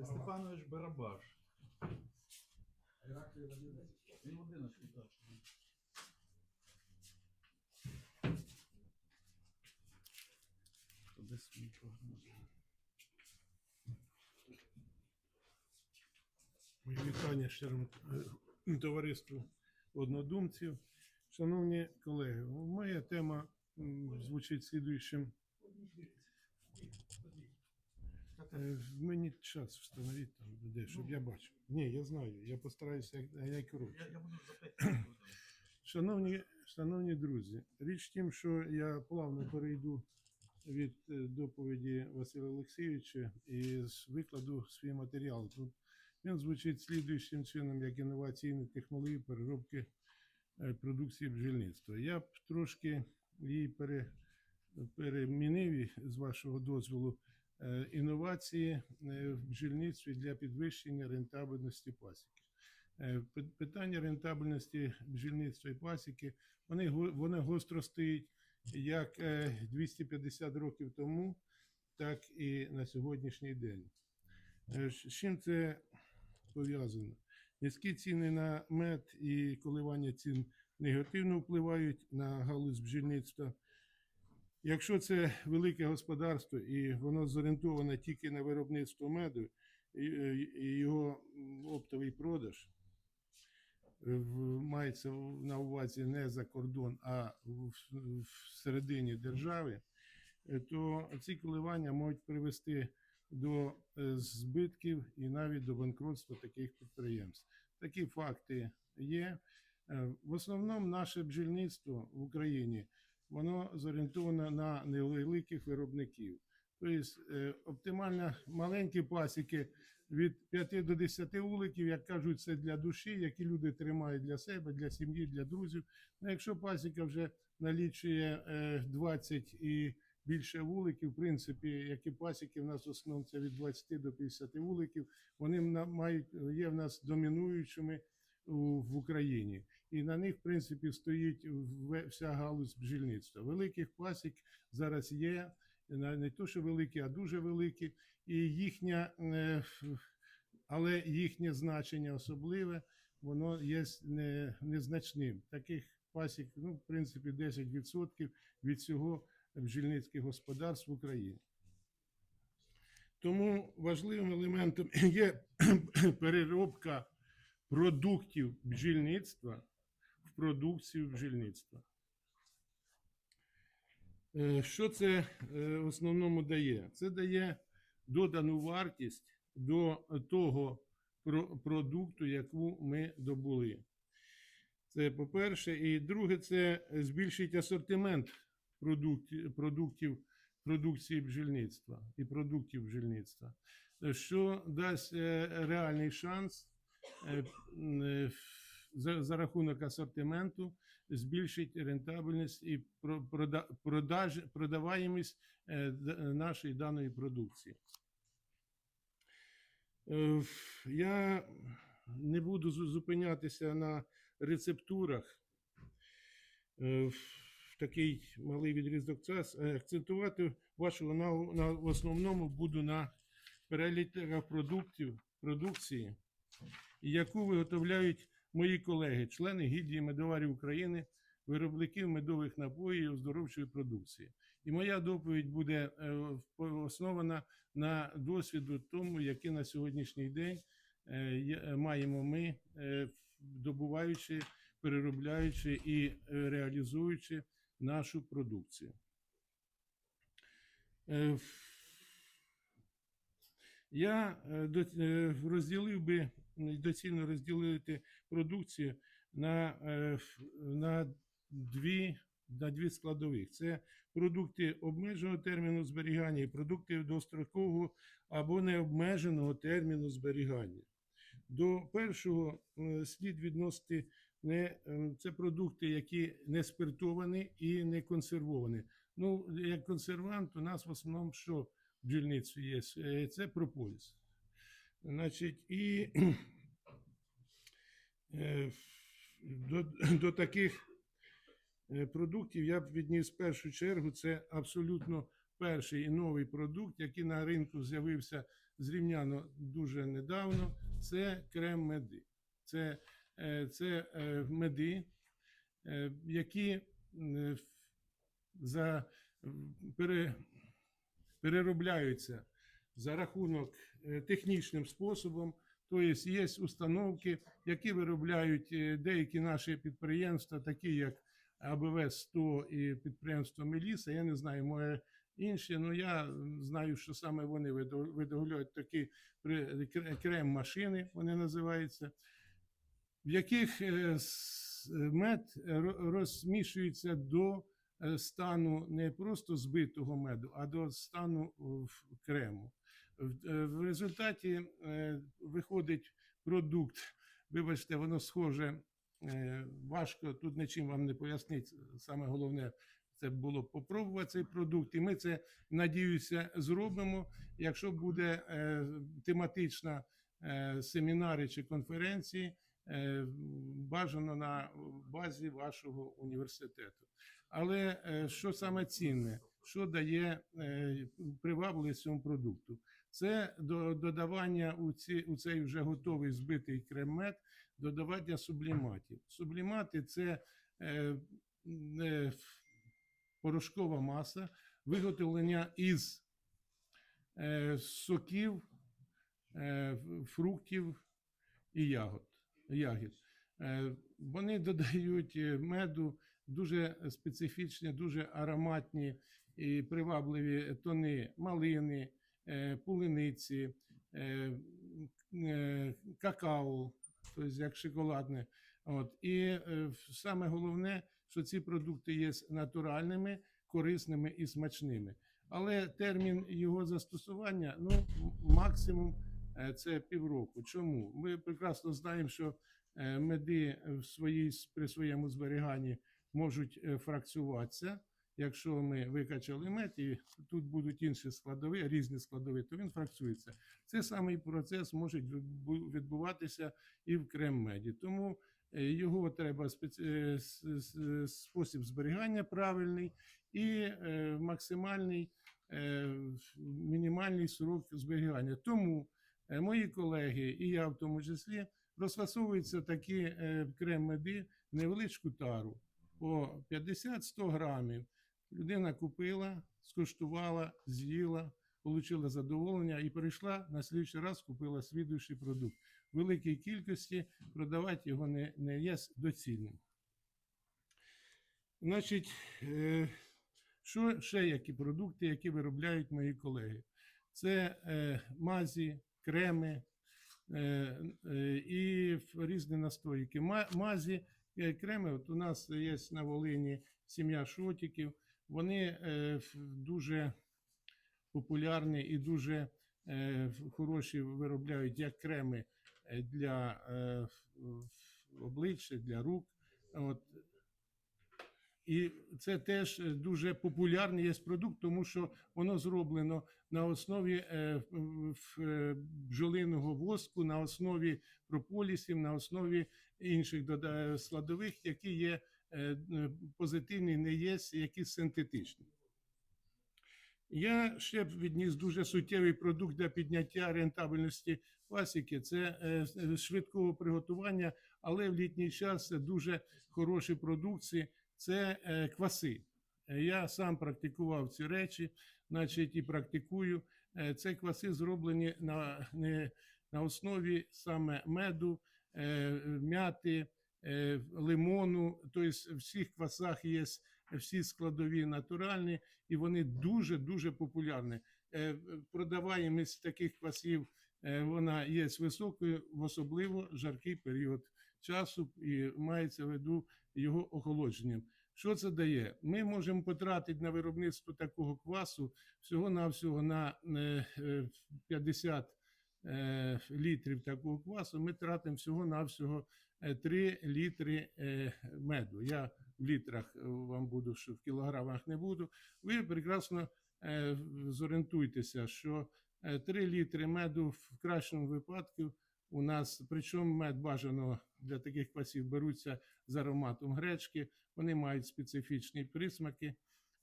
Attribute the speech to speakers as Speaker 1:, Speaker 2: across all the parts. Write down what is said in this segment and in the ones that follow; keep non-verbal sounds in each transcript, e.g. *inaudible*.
Speaker 1: Це Степанович Барабаш. Він в 11 так. Туди свій прогноз.
Speaker 2: Мої вітання щирому е, товариству однодумців. Шановні колеги, моя тема звучить слідуючим. Е, Мені час встановити там, де, щоб я бачив. Ні, я знаю, я постараюся як, як коротше.
Speaker 1: Я, я буду за 5 хвилин.
Speaker 2: Шановні, шановні друзі, річ в тім, що я плавно перейду від е, доповіді Василя Олексійовича і викладу свій матеріал. Тут він звучить слідуючим чином, як інноваційні технології переробки е, продукції бджільництва. Я б трошки її пере, перемінив з вашого дозволу інновації е, в бджільництві для підвищення рентабельності пасіки. Е, Питання рентабельності бджільництва і пасіки, вони, вони гостро стоїть як е, 250 років тому, так і на сьогоднішній день. Е, З чим це пов'язано? Низькі ціни на мед і коливання цін негативно впливають на галузь бджільництва. Якщо це велике господарство і воно зорієнтоване тільки на виробництво меду і, е, його оптовий продаж, е, мається на увазі не за кордон, а в, всередині держави, е, то ці коливання можуть привести до збитків і навіть до банкротства таких підприємств. Такі факти є. В основному наше бджільництво в Україні воно зорієнтовано на невеликих виробників. Тобто е, оптимально маленькі пасіки від 5 до 10 вуликів, як кажуть, це для душі, які люди тримають для себе, для сім'ї, для друзів. Ну, якщо пасіка вже налічує е, 20 і більше вуликів, в принципі, які пасіки в нас в від 20 до 50 вуликів, вони мають, є в нас домінуючими в Україні. І на них, в принципі, стоїть вся галузь бджільництва. Великих пасік зараз є, не то, що великі, а дуже великі, і їхня, е, але їхнє значення особливе, воно є незначним. Таких пасік, ну, в принципі, 10% від всього бджільницьких господарств в Україні. Тому важливим елементом є *clears throat* переробка продуктів бджільництва продукцію бджільництва. Е, Що це е, в основному дає? Це дає додану вартість до того продукту, яку ми добули. Це по-перше. І друге, це збільшить асортимент продуктів, продукції бджільництва і продуктів бджільництва, що дасть е, реальний шанс за, за рахунок асортименту збільшить рентабельність і про- прода, продаж, продаваємість е, нашої даної продукції. Е, Я не буду зупинятися на рецептурах. Е, В такий малий відрізок часу Е, акцентувати вашу увагу на в основному буду на переліках продуктів продукції, яку виготовляють мої колеги, члени гільдії медоварів України, виробників медових напоїв і оздоровчої продукції. І моя доповідь буде е, основана на досвіду тому, який на сьогоднішній день е, е, маємо ми, добуваючи, переробляючи і реалізуючи нашу продукцію. Я розділив би доцільно розділити продукцію на, е, на дві. На дві складових. Це продукти обмеженого терміну зберігання і продукти дострокового або необмеженого терміну зберігання. До першого е, слід відносити не, е, це продукти, які не спиртовані і не консервовані. Ну, як консервант, у нас в основному що в бджільництві є? Це прополіс. Значить, і *clears throat* е, до, *clears throat* до таких е, продуктів я б відніс в першу чергу. Це абсолютно перший і новий продукт, який на ринку з'явився зрівняно дуже недавно, це крем-меди. Це, е, це меди, які за, пере, переробляються за рахунок е, технічним способом. Тобто є установки, які виробляють е, деякі наші підприємства, такі як АБВ 100 і підприємство Меліса. Я не знаю, може інші, але я знаю, що саме вони видо- виготовляють такі при- крем-машини, вони називаються, в яких е, мед ро- розмішується до стану не просто збитого меду, а до стану в- крему. В, е, результаті е, виходить продукт, вибачте, воно схоже, е, важко, тут нічим вам не пояснить. Саме головне, це було попробувати цей продукт. І ми це, надіюся, зробимо. Якщо буде тематична семінари чи конференції, бажано на базі вашого університету. Але що саме цінне, що дає привабливість цьому продукту? Це до- додавання у, ці, у цей вже готовий збитий крем-мед, додавання субліматів. Сублімати це е, е, порошкова маса, виготовлення із е, соків, е, фруктів і ягод. ягід. Е, Вони додають е, меду дуже специфічні, дуже ароматні і привабливі тони малини, полуниці, е, е, какао, тобто як шоколадне. От. І е, саме головне, що ці продукти є натуральними, корисними і смачними. Але термін його застосування ну, максимум е, це півроку. Чому? Ми прекрасно знаємо, що е, меди в своїй, при своєму зберіганні можуть е, фракціюватися. Якщо ми викачали мед, і тут будуть інші складові, різні складові, то він фракціюється. Цей самий процес може відбуватися і в крем-меді. Тому е, його треба е, спосіб зберігання правильний і е, максимальний мінімальний срок зберігання. Тому мої колеги, і я в тому числі, розфасовуються такі крем-меди невеличку тару по 50-100 грамів. Людина купила, скуштувала, з'їла, отримала задоволення і перейшла на слідчий раз, купила слідуючий продукт. В великій кількості продавати його не, не є доцільним. Значить, е, що ще які продукти, які виробляють мої колеги? Це е, мазі, креми е, і різні настойки. Мазі, креми, от у нас є на Волині сім'я шотиків. Вони е, дуже популярні і дуже е, хороші виробляють як креми е, для обличчя, для рук. От. І це теж дуже популярний є продукт, тому що воно зроблено на основі бджолиного воску, на основі прополісів, на основі інших складових, які є позитивні, не є якісь синтетичні. Я ще б відніс дуже суттєвий продукт для підняття рентабельності пасіки. Це е, швидкого приготування, але в літній час дуже хороші продукції. Це е, кваси. Е, Я сам практикував ці речі, значить, і практикую. Е, Це кваси зроблені на, на основі саме меду, е, м'яти, е, лимону. Тобто в всіх квасах є всі складові натуральні, і вони дуже дуже популярні. Е, Продаваємість таких квасів е, вона є високою, в особливо жаркий період часу, і мається в виду його охолодженням. Що це дає? Ми можемо потратити на виробництво такого квасу всього-навсього на е, е, 50 е, літрів такого квасу. Ми тратимо всього-навсього е, 3 літри е, меду. Я в літрах е, вам буду, що в кілограмах не буду. Ви прекрасно е, зорієнтуйтеся, що е, 3 літри меду в кращому випадку у нас, причому мед бажано для таких квасів беруться з ароматом гречки, вони мають специфічні присмаки.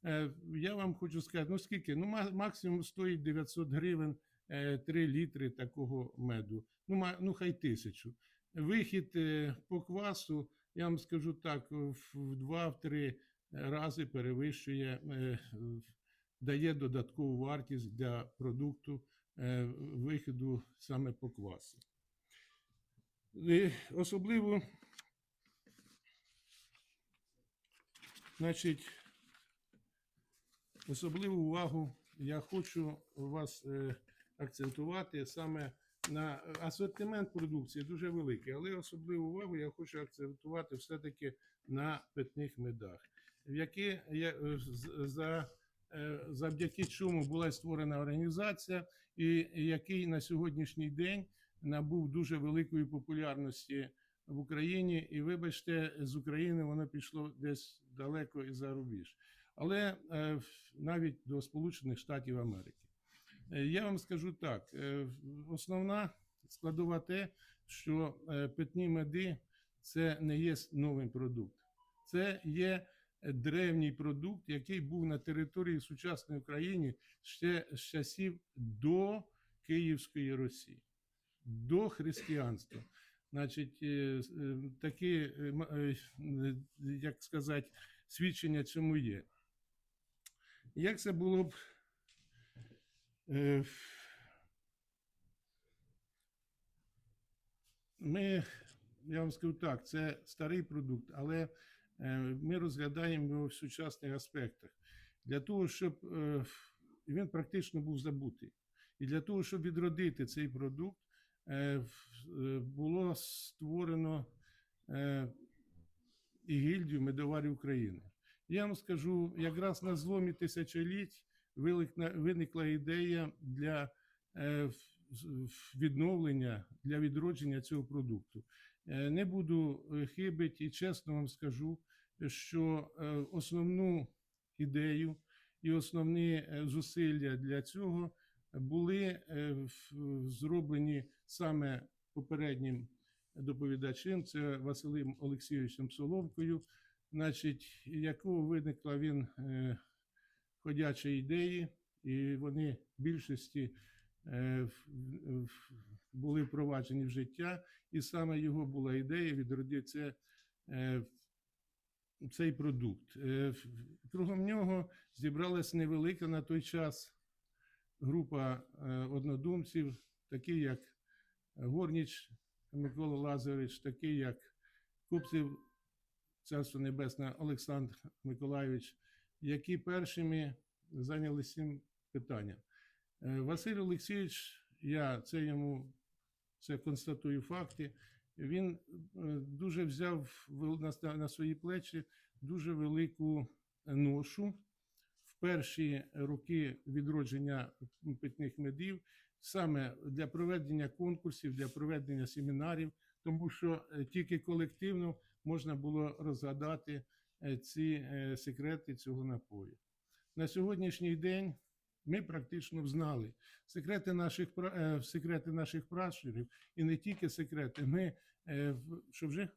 Speaker 2: Е, Я вам хочу сказати, ну скільки? Ну, максимум стоїть 900 гривень е, 3 літри такого меду. Ну, ну хай тисячу. Вихід е, по квасу, я вам скажу так, в 2-3 рази перевищує, е, дає додаткову вартість для продукту е, виходу саме по квасу. Особливо, значить, особливу увагу я хочу вас е, акцентувати саме на асортимент продукції дуже великий, але особливу увагу я хочу акцентувати все-таки на питних медах, в які за, е, завдяки чому була створена організація, і який на сьогоднішній день набув дуже великої популярності в Україні. І вибачте, з України воно пішло десь далеко і за рубіж, але е, навіть до Сполучених Штатів Америки. Е, Я вам скажу так: е, основна складова те, що е, питні меди це не є новий продукт, це є древній продукт, який був на території сучасної України ще з часів до Київської Росії, до християнства. Значить, такі, як сказати, свідчення цьому є. Як це було б? Е, Ми, я вам скажу так, це старий продукт, але е, ми розглядаємо його в сучасних аспектах. Для того, щоб е, він практично був забутий. І для того, щоб відродити цей продукт, було створено і гільдію медоварів України. Я вам скажу, якраз на зломі тисячоліть виникла, ідея для е, відновлення, для відродження цього продукту. Е, Не буду е, хибить і чесно вам скажу, що основну ідею і основні зусилля для цього були зроблені саме попереднім доповідачем, це Василем Олексійовичем Соломкою, значить, якого виникла він ходячі ідеї, і вони в більшості е, були впроваджені в життя, і саме його була ідея відродити це, е, цей продукт. Е, Кругом нього зібралась невелика на той час група однодумців, такі як Горніч Микола Лазаревич, такий як Купців, Царство Небесне Олександр Миколайович, які першими зайнялися цим питанням. Е, Василь Олексійович, я це йому це констатую факти. Він е, дуже взяв на, свої плечі дуже велику ношу в перші роки відродження питних медів, саме для проведення конкурсів, для проведення семінарів, тому що е, тільки колективно можна було розгадати ці е, секрети цього напою. На сьогоднішній день ми практично знали секрети наших е, секрети наших пращурів, і не тільки секрети. Ми е, що вже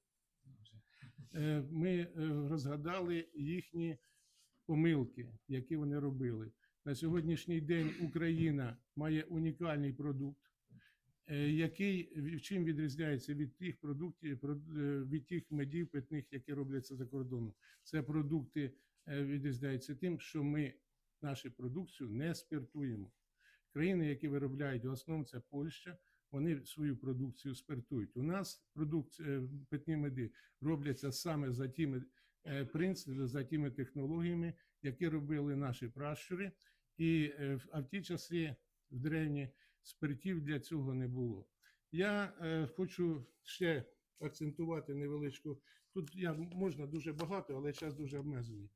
Speaker 2: Е, ми е, розгадали їхні помилки, які вони робили. На сьогоднішній день Україна має унікальний продукт, е, який чим відрізняється від тих продуктів, е, від тих медів питних, які робляться за кордоном. Це продукти е, відрізняються тим, що ми нашу продукцію не спиртуємо. Країни, які виробляють в основному, це Польща. Вони свою продукцію спиртують. У нас продукція питні меди робляться саме за тими е, принципами, за тими технологіями, які робили наші пращури. І е, а в ті часи в древні спиртів для цього не було. Я е, хочу ще акцентувати невеличку. Тут я можна дуже багато, але час дуже обмежений.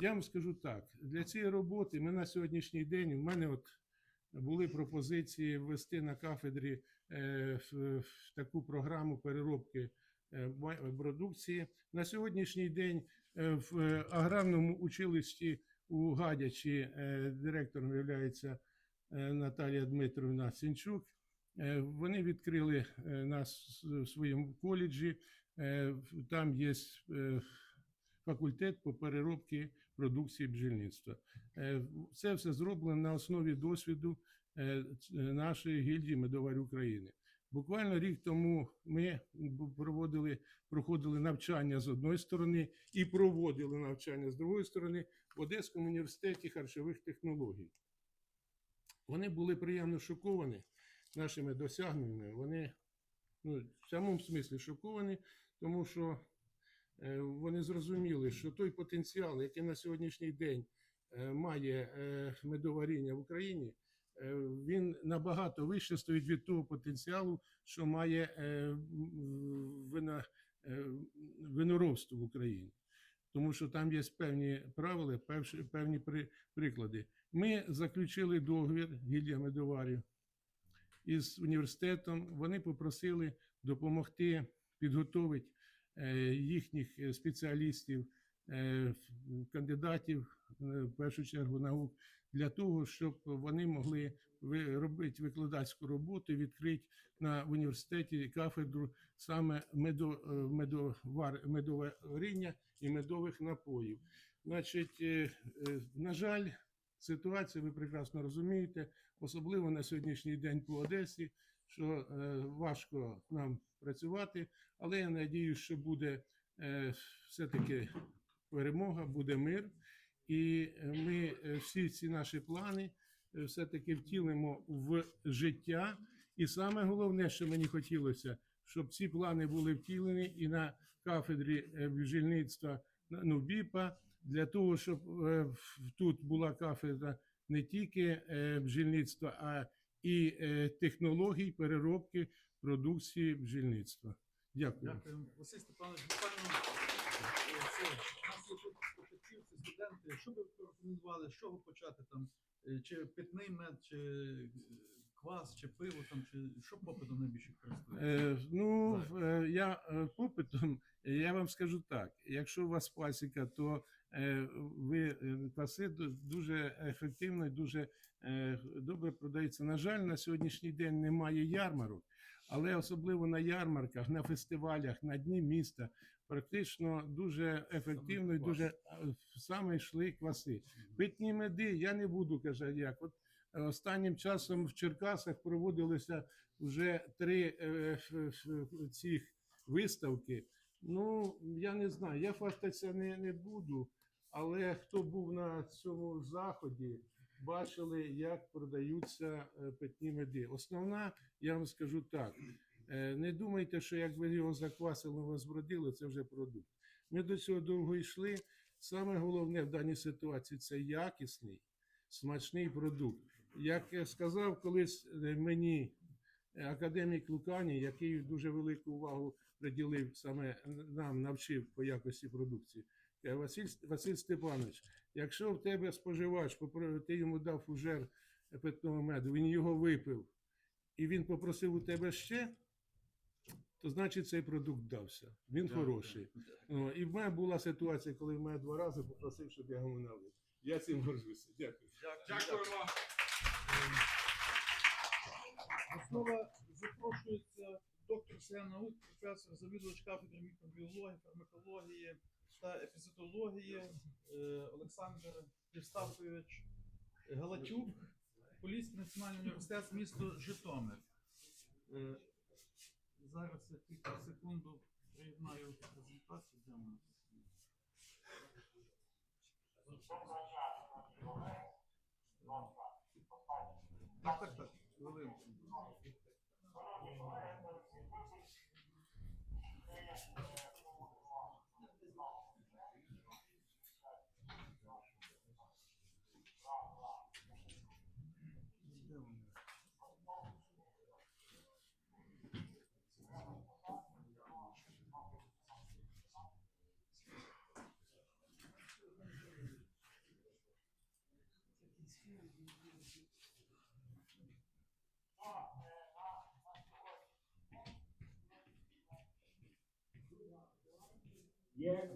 Speaker 2: Я вам скажу так: для цієї роботи ми на сьогоднішній день. У мене от були пропозиції ввести на кафедрі е, в, в таку програму переробки е, продукції. На сьогоднішній день е, в е, аграрному училищі у Гадячі директором є Наталія Дмитровна Сінчук. Е, Вони відкрили е, нас в своєму коледжі. Е, Там є е, факультет по переробці продукції бджільництва. Е, Це все зроблено на основі досвіду е, нашої гільдії медоварь України. Буквально рік тому ми проводили, проходили навчання з одної сторони і проводили навчання з другої сторони в Одеському університеті харчових технологій. Вони були приємно шоковані нашими досягненнями. Вони ну, в самому смислі шоковані, тому що е, вони зрозуміли, що той потенціал, який на сьогоднішній день е, має е, медоваріння в Україні, він набагато вище стоїть від того потенціалу, що має вина, виноробство в Україні. Тому що там є певні правила, певні при, приклади. Ми заключили договір гільдія медоварів із університетом. Вони попросили допомогти підготовити е, їхніх е, спеціалістів, е, кандидатів, в першу чергу наук, для того, щоб вони могли робити викладацьку роботу, відкрити на університеті кафедру саме медо, медовар, медоваріння і медових напоїв. Значить, на жаль, ситуація ви прекрасно розумієте, особливо на сьогоднішній день по Одесі, що е, важко нам працювати, але я надію, що буде е, все-таки перемога, буде мир, і е, ми всі ці наші плани все-таки втілимо в життя. І саме головне, що мені хотілося, щоб ці плани були втілені і на кафедрі бджільництва на- ну, БІПа, для того, щоб е, тут була кафедра не тільки е, бджільництва, а і е, технологій переробки продукції бджільництва. Дякую.
Speaker 1: Дякую. Василь Степанович, буквально у нас є тут початківці, студенти. Що би ви порекомендували, з чого почати там? Чи питний мед, чи квас, чи пиво, там, чи що попитом найбільше користується?
Speaker 2: Е, ну, е, я попитом, я вам скажу так: якщо у вас пасіка, то ви е, дуже ефективно і дуже е, добре продаються. На жаль, на сьогоднішній день немає ярмарок, але особливо на ярмарках, на фестивалях, на дні міста. Практично дуже ефективно і дуже е, саме йшли кваси. Питні меди я не буду казати як. От е, останнім часом в Черкасах проводилися вже три е, цих виставки. Ну, я не знаю, я фактися не, не буду, але хто був на цьому заході, бачили, як продаються е, питні меди. Основна, я вам скажу так: е, не думайте, що як ви його заквасили, у вас бродили, це вже продукт. Ми до цього довго йшли. Саме головне в даній ситуації це якісний, смачний продукт. Як я сказав колись е, мені академік Лукані, який дуже велику увагу приділив саме нам, навчив по якості продукції. Каже, Василь, Василь Степанович, якщо в тебе споживач, ти йому дав фужер питного меду, він його випив, і він попросив у тебе ще, то значить цей продукт дався. Він
Speaker 1: Дякую.
Speaker 2: хороший. О, і в мене була ситуація, коли в мене два рази попросив, щоб я його налив. Я цим горжуся. Дякую.
Speaker 1: Дякую вам. До запрошується доктор наук, професор, завідувач кафедри мікробіології, фармакології та епізотології е, Олександр Євстафович Галачук, Поліський національний університет, місто Житомир. Е, Зараз я тільки секунду приєднаю презентацію. Так, так, так. Хвилинку.
Speaker 3: Є